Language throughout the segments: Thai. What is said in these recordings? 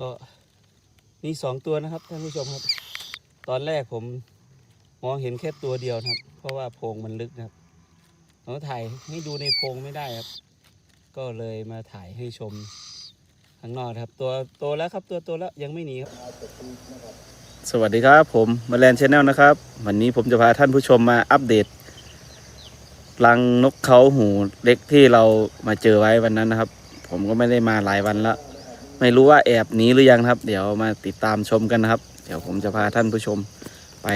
ก็มีสองตัวนะครับท่านผู้ชมครับ ตอนแรกผมมองเห็นแค่ตัวเดียวนะครับ เพราะว่าโพรงมันลึกนะครับเราถ่ายให้ดูในโพรงไม่ได้ครับ ก็เลยมาถ่ายให้ชมข้างนอกครับ ตัวโตแล้วครับ ตัวโตแล้วยังไม่หนีครับ สวัสดีครับ ผมมาแลนชแนลนะครับ วันนี้ผมจะพาท่านผู้ชมมาอัปเดตรังนกเขาหูเล็กที่เรามาเจอไว้วันนั้นนะครับ ผมก็ไม่ได้มาหลายวันแล้ว ไม่รู้ว่าแอบหนีหรือยังครับ เดี๋ยวมาติดตามชมกันนะครับ เดี๋ยวผมจะพาท่านผู้ชมไป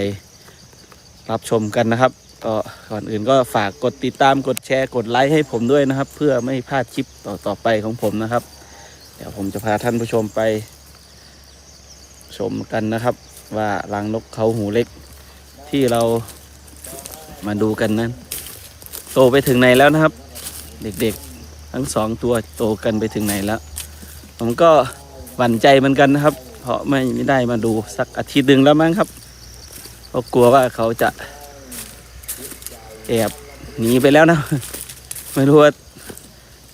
รับชมกันนะครับ ก็ก่อนอื่นก็ฝากกดติดตามกดแชร์กดไลค์ให้ผมด้วยนะครับ เพื่อไม่พลาดคลิปต่อต่อไปของผมนะครับ เดี๋ยวผมจะพาท่านผู้ชมไป ชมกันนะครับ ว่ารังนกเขาหูเล็กที่เรามาดูกันนั้น โตไปถึงไหนแล้วนะครับ เด็กๆ ทั้งสองตัวโตกันไปถึงไหนแล้ว ผมก็หวั่นใจเหมือนกันนะครับ เพราะไม่ไม่ได้มาดูสักอาทิตย์หนึ่งแล้วมั้งครับเพราะกลัวว่าเขาจะแอบหนีไปแล้วนะ ไม่รู้ว่า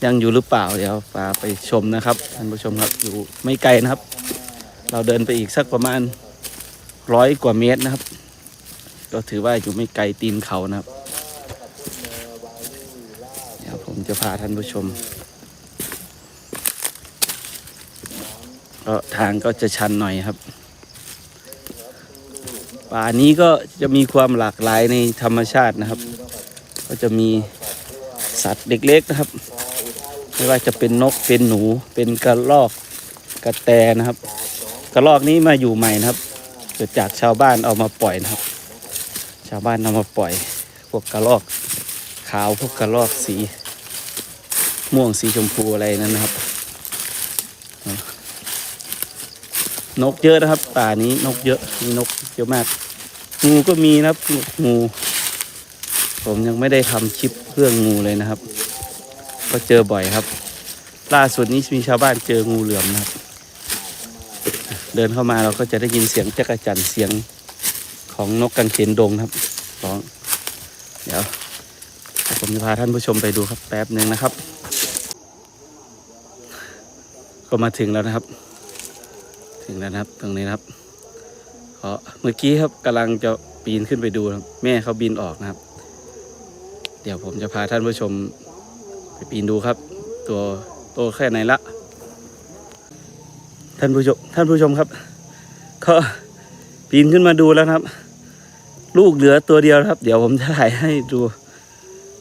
ยังอยู่หรือเปล่าเดี๋ยวพาไปชมนะครับท่านผู้ชมครับอยู่ไม่ไกลนะครับ เราเดินไปอีกสักประมาณร้อยกว่าเมตรนะครับ ก็ถือว่าอยู่ไม่ไกลตีนเขานะครับ เดี๋ยวผมจะพาท่านผู้ชม ก็ทางก็จะชันหน่อยครับ ป่านี้ก็จะมีความหลากหลายในธรรมชาตินะครับ ก็จะมีสัตว์เล็กๆนะครับ ไม่ว่าจะเป็นนกเป็นหนูเป็นกระรอกกระแตนะครับ กระรอกนี้มาอยู่ใหม่นะครับเกิดจากชาวบ้านเอามาปล่อยนะครับ ชาวบ้านเอามาปล่อย พวกกระรอกขาวพวกกระรอกสี ม่วงสีชมพูอะไรนั้นนะครับ นกเยอะนะครับ ป่านี้นกเยอะมีนกเยอะมาก งูก็มีนะครับงูผมยังไม่ได้ทำคลิปเรื่องงูเลยนะครับ ก็เจอบ่อยครับ ล่าสุดนี้มีชาวบ้านเจองูเหลือมนะครับ เดินเข้ามาเราก็จะได้ยินเสียงจักรจันเสียงของนกกังเขนดงครับร้องเดี๋ยวผมจะพาท่านผู้ชมไปดูครับแป๊บหนึ่งนะครับ ก็มาถึงแล้วนะครับ ถึงแล้วครับ ตรงนี้ครับเเมื่อกี้ครับกำลังจะปีนขึ้นไปดูครับ แม่เขาบินออกนะครับ เดี๋ยวผมจะพาท่านผู้ชมไปปีนดูครับ ตัวโตแค่ไหนละ ท่านผู้ชมท่านผู้ชมครับก็ปีนขึ้นมาดูแล้วครับ ลูกเหลือตัวเดียวครับ เดี๋ยวผมจะถ่ายให้ดู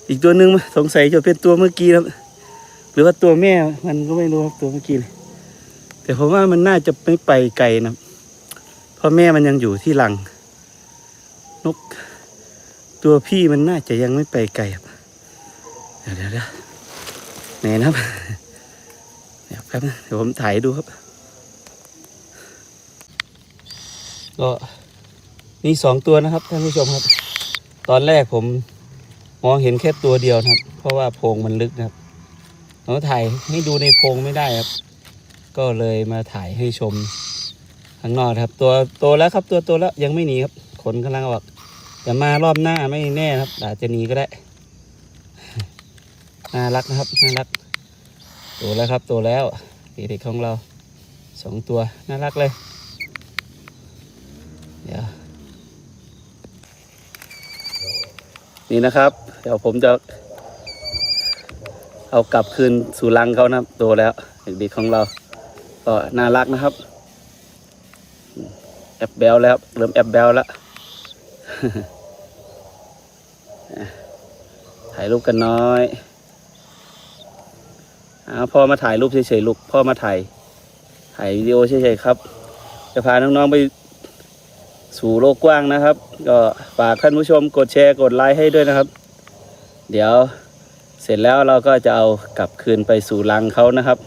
อีกตัวหนึ่งสงสัยจะเป็นตัวเมื่อกี้ครับ หรือว่าตัวแม่มันก็ไม่รู้ครับตัวเมื่อกี้เลย แต่ผมว่ามันน่าจะไม่ไปไกลนะเพราะแม่มันยังอยู่ที่หลัง นก ตัวพี่มันน่าจะยังไม่ไปไกลครับเดี๋ยวเดี๋ยวไหนนะครับเดี๋ยวแป๊บนะเดี๋ยวผมถ่ายดูครับ ก็มีสองตัวนะครับท่านผู้ชมครับ ตอนแรกผมมองเห็นแค่ตัวเดียวนะครับ เพราะว่าโพรงมันลึกนะครับเราถ่ายให้ดูในโพรงไม่ได้ครับ ก็เลยมาถ่ายให้ชมข้างนอกครับ ตัวโตแล้วครับ ตัวโตแล้วยังไม่หนีครับขนกำลังออกแต่มารอบหน้าไม่แน่ครับอาจจะหนีก็ได้น่ารักนะครับน่ารักโตแล้วครับโตแล้วเด็กๆของเราสองตัวน่ารักเลย เดี๋ยวนี่นะครับ เดี๋ยวผมจะเอากลับคืนสู่รังเขานะครับโตแล้วเด็กๆของเรา ก็น่ารักนะครับ แอบแบลแล้วเริ่มแอบแบลแล้วถ่ายรูปกันน้อยอาพ่อมาถ่ายรูปเฉยๆลูกพ่อมาถ่ายถ่ายวิดีโอเฉยๆครับ จะพาน้องๆไปสู่โลกกว้างนะครับ ก็ฝากท่านผู้ชมกดแชร์กดไลค์ให้ด้วยนะครับ เดี๋ยวเสร็จแล้วเราก็จะเอากลับคืนไปสู่รังเขานะครับ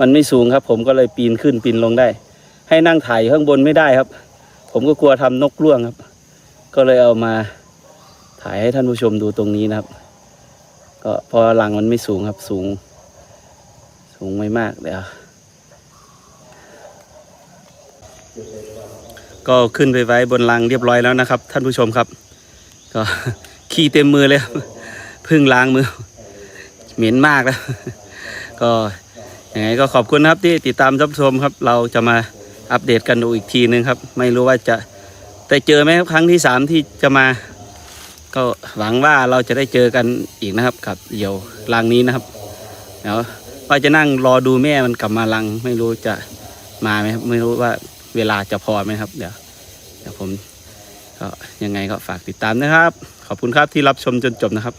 มันไม่สูงครับ ผมก็เลยปีนขึ้นปีนลงได้ ให้นั่งถ่ายข้างบนไม่ได้ครับ ผมก็กลัวทำนกร่วงครับ ก็เลยเอามาถ่ายให้ท่านผู้ชมดูตรงนี้นะครับ ก็พอรังมันไม่สูงครับสูง สูงไม่มากเดี๋ยวก็ขึ้นไปไว้บนรังเรียบร้อยแล้วนะครับ ท่านผู้ชมครับ ก็ขี้เต็มมือเลยพิ่งล้างมือ เหม็นมากแล้วก็ ยังไงก็ขอบคุณนะครับที่ติดตามรับชมครับ เราจะมาอัปเดตกันดูอีกทีนึงครับ ไม่รู้ว่าจะได้เจอไหมครับครั้งที่สามที่จะมา ก็หวังว่าเราจะได้เจอกันอีกนะครับ กับเหยี่ยวรังนี้นะครับเดี๋ยวว่าจะนั่งรอดูแม่มันกลับมารัง ไม่รู้จะมาไหมครับไม่รู้ว่าเวลาจะพอไหมครับ เดี๋ยวเดี๋ยวผมก็ยังไงก็ฝากติดตามนะครับ ขอบคุณครับที่รับชมจนจบนะครับ